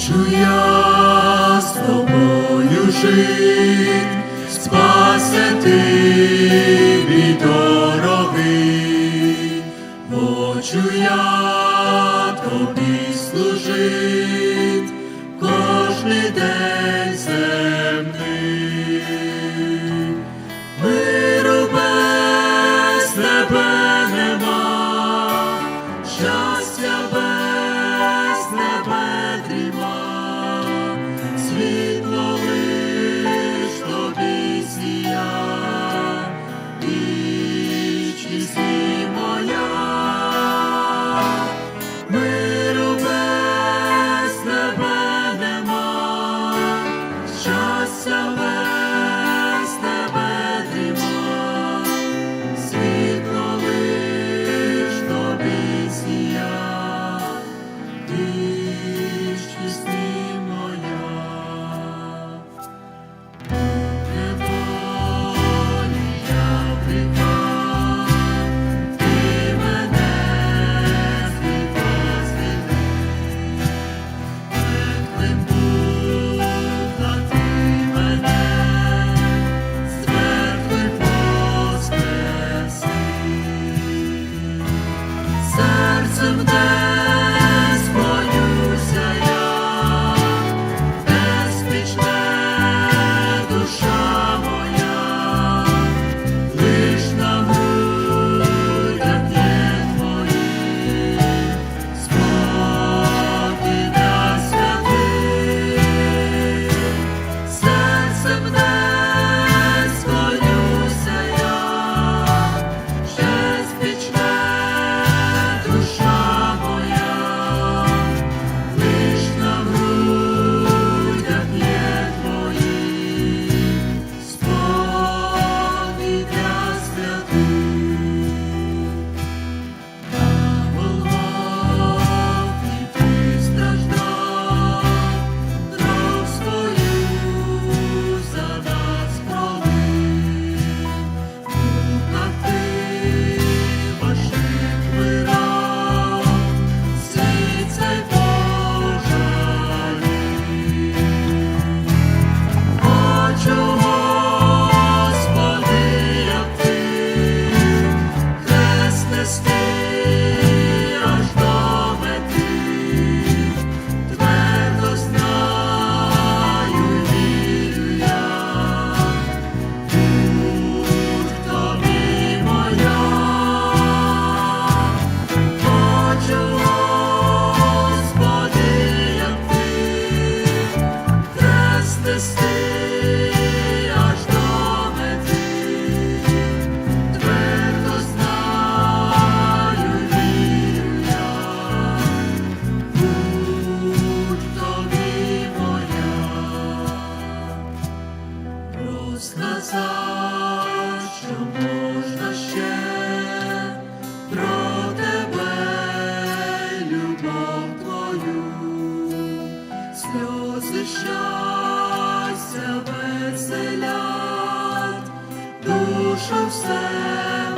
хочу я з тобою жити, спасе ти мій дорогий, хочу я тобі служити кожний день. сльози щастя веселять, душу все.